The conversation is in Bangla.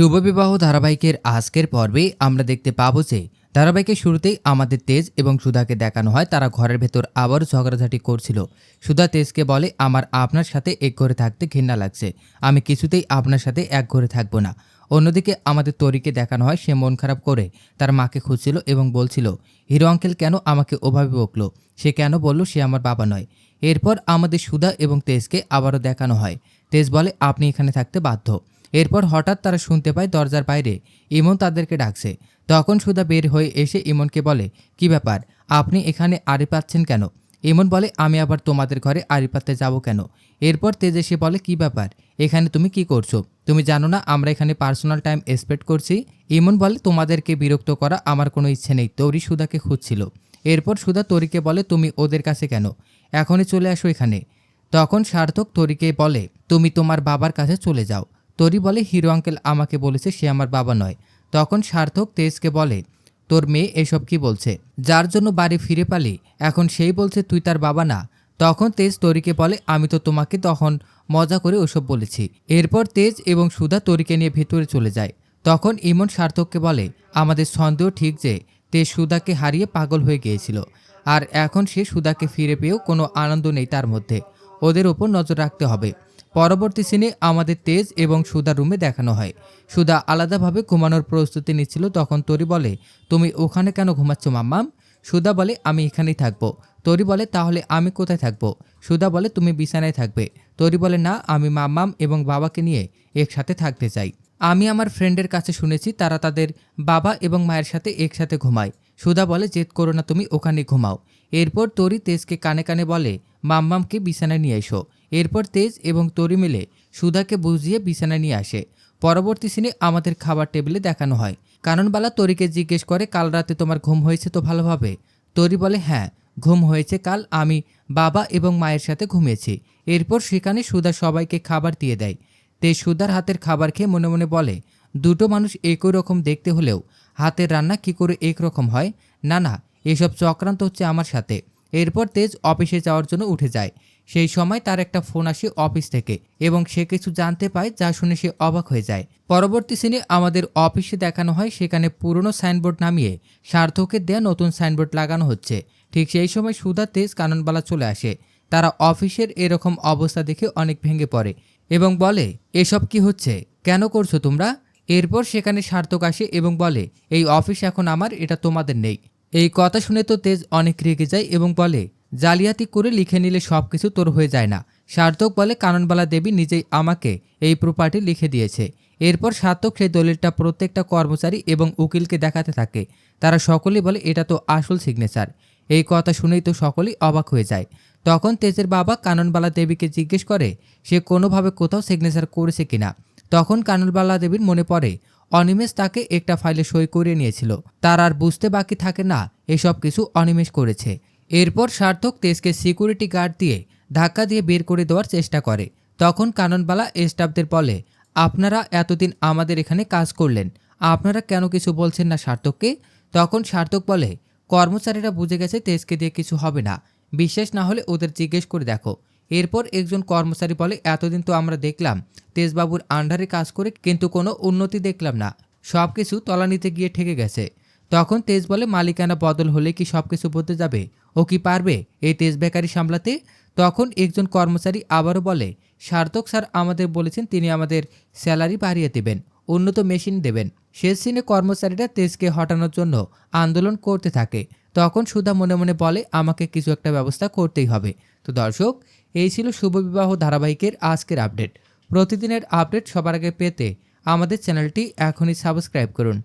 শুভবিবাহ ধারাবাহিকের আজকের পর্বে আমরা দেখতে পাবো যে ধারাবাহিকের শুরুতেই আমাদের তেজ এবং সুধাকে দেখানো হয়। তারা ঘরের ভেতর আবারও ঝগড়াঝাটি করছিল। সুধা তেজকে বলে, আমার আপনার সাথে এক ঘরে থাকতে ঘৃণা লাগছে। আমি কিছুতেই আপনার সাথে এক ঘরে থাকব না। অন্যদিকে আমাদের তরিকে দেখানো হয়, সে মন খারাপ করে তার মাকে খুঁজছিল এবং বলছিল, হিরো আঙ্কেল কেন আমাকে ওভাবে বকলো? সে কেন বলল সে আমার বাবা নয়? এরপর আমাদের সুধা এবং তেজকে আবারও দেখানো হয়। তেজ বলে, আপনি এখানে থাকতে বাধ্য। এরপর হঠাৎ তারা শুনতে পায় দরজার বাইরে ইমন তাদেরকে ডাকছে। তখন সুধা বের হয়ে এসে ইমনকে বলে, কি ব্যাপার? আপনি এখানে আড়ি পাচ্ছেন কেন? ইমন বলে, আমি আবার তোমাদের ঘরে আড়ি পাততে যাব কেন? এরপর তেজ এসে বলে, কি ব্যাপার? এখানে তুমি কি করছ? তুমি জানো না আমরা এখানে পার্সোনাল টাইম স্পেন্ড করছি? ইমন বলে, তোমাদেরকে বিরক্ত করা আমার কোনো ইচ্ছে নেই। তরি সুধাকে খুঁজছিল। এরপর সুধা তরিকে বলে, তুমি ওদের কাছে কেন? এখনই চলে আসো এখানে। তখন সার্থক তরিকে বলে, তুমি তোমার বাবার কাছে চলে যাও। তরি বলে, হিরো আঙ্কেল আমাকে বলেছে সে আমার বাবা নয়। তখন সার্থক তেজকে বলে, তোর মেয়ে এসব কি বলছে? যার জন্য বাড়ি ফিরে পালি, এখন সেই বলছে তুই তার বাবা না। তখন তেজ তরিকে বলে, আমি তো তোমাকে তখন মজা করে ওসব বলেছি। এরপর তেজ এবং সুধা তরিকে নিয়ে ভেতরে চলে যায়। তখন ইমন সার্থককে বলে, আমাদের সন্দেহ ঠিক যে, তেজ সুধাকে হারিয়ে পাগল হয়ে গিয়েছিল, আর এখন সে সুধাকে ফিরে পেয়েও কোনো আনন্দ নেই তার মধ্যে। ওদের ওপর নজর রাখতে হবে। পরবর্তী সিনে আমাদের তেজ এবং সুদা রুমে দেখানো হয়। সুদা আলাদাভাবে ঘুমানোর প্রস্তুতি নিচ্ছিল, তখন তরি বলে, তুমি ওখানে কেন ঘুমাচ্ছ, মাম্মাম? সুদা বলে, আমি এখানেই থাকব। তরি বলে, তাহলে আমি কোথায় থাকব? সুদা বলে, তুমি বিছানায় থাকবে। তরি বলে, না, আমি মাম্মাম এবং বাবাকে নিয়ে একসাথে থাকতে চাই। আমি আমার ফ্রেন্ডের কাছে শুনেছি, তারা তাদের বাবা এবং মায়ের সাথে একসাথে ঘুমায়। সুধা বলে, জেদ করো না, তুমি ওখানে ঘুমাও। এরপর তরি তেজকে কানে কানে বলে, মাম্মামকে বিছানায় নিয়ে এসো। এরপর তেজ এবং তরি মিলে সুধাকে বুঝিয়ে বিছানায় নিয়ে আসে। পরবর্তী সিনে আমাদের খাবার টেবিলে দেখানো হয়। কাননবালা তরিকে জিজ্ঞেস করে, কাল রাতে তোমার ঘুম হয়েছে তো ভালোভাবে? তরি বলে হ্যাঁ ঘুম হয়েছে কাল। আমি বাবা এবং মায়ের সাথে ঘুমিয়েছি। এরপর সেখানে সুধা সবাইকে খাবার দিয়ে দেয়। তেজ সুধার হাতের খাবার খেয়ে মনে মনে বলে, দুটো মানুষ একই রকম দেখতে হলেও হাতের রান্না কি করে একরকম হয়? না না, এসব চক্রান্ত হচ্ছে আমার সাথে। এরপর তেজ অফিসে যাওয়ার জন্য উঠে যায়। সেই সময় তার একটা ফোন আসে অফিস থেকে এবং সে কিছু জানতে পায় যা শুনে সে অবাক হয়ে যায়। পরবর্তী সিনে আমাদের অফিসে দেখানো হয় সেখানে পুরনো সাইনবোর্ড নামিয়ে সার্থকের দেয়া নতুন সাইনবোর্ড লাগানো হচ্ছে। ঠিক সেই সময় সুধা, তেজ, কাননবালা চলে আসে। তারা অফিসের এরকম অবস্থা দেখে অনেক ভেঙে পড়ে এবং বলে, এসব কি হচ্ছে? কেন করছ তোমরা? এরপর সেখানে সার্থক আসে এবং বলে, এই অফিস এখন আমার, এটা তোমাদের নেই। এই কথা শুনে তো তেজ অনেক রেগে যায় এবং বলে জালিয়াতি করে লিখে নিলে সব কিছু তোর হয়ে যায় না। সার্থক বলে কাননবালা দেবী নিজেই আমাকে এই প্রপার্টি লিখে দিয়েছে। এরপর সার্থক সেই দলিলটা প্রত্যেকটা কর্মচারী এবং উকিলকে দেখাতে থাকে। তারা সকলেই বলে, এটা তো আসল সিগনেচার এই কথা শুনেই তো সকলেই অবাক হয়ে যায়। তখন তেজের বাবা কাননবালা দেবীকে জিজ্ঞেস করে, সে কোনোভাবে কোথাও সিগনেচার করেছে কিনা? তখন কাননবালা দেবীর মনে পড়ে, অনিমেষ তাকে একটা ফাইলে সই করে নিয়েছিল। তার আর বুঝতে বাকি থাকে না, এসব কিছু অনিমেষ করেছে। এরপর সার্থক তেজকে সিকিউরিটি গার্ড দিয়ে ধাক্কা দিয়ে বের করে দেওয়ার চেষ্টা করে। তখন কাননবালা স্টাফদের বলে, আপনারা এতদিন আমাদের এখানে কাজ করলেন, আপনারা কেন কিছু বলছেন না সার্থককে? তখন সার্থক বলে, কর্মচারীরা বুঝে গেছে তেজকে দিয়ে কিছু হবে না, বিশ্বাস না হলে ওদের জিজ্ঞেস করে দেখো। এরপর একজন কর্মচারী বলে, এতদিন তো আমরা দেখলাম, তেজবাবুর আন্ডারে কাজ করে কিন্তু কোনো উন্নতি দেখলাম না সব কিছু তলানিতে গিয়ে ঠেকে গেছে। তখন তেজ বলে, মালিকানা বদল হলে কি সব কিছু বলতে যাবে? ও কি পারবে এই তেজ বেকারি সামলাতে? তখন একজন কর্মচারী আবারও বলে, সার্থক স্যার আমাদের বলেছেন তিনি আমাদের স্যালারি বাড়িয়ে দেবেন, উন্নত মেশিন দেবেন। শেষ সিনে কর্মচারীরা তেজকে হটানোর জন্য আন্দোলন করতে থাকে। তখন সুধা মনে মনে বলে, আমাকে কিছু একটা ব্যবস্থা করতেই হবে। তো দর্শক, এই ছিল শুভবিবাহ ধারাবাহিকের আজকের আপডেট। প্রতিদিনের আপডেট সবার আগে পেতে আমাদের চ্যানেলটি এখনই সাবস্ক্রাইব করুন।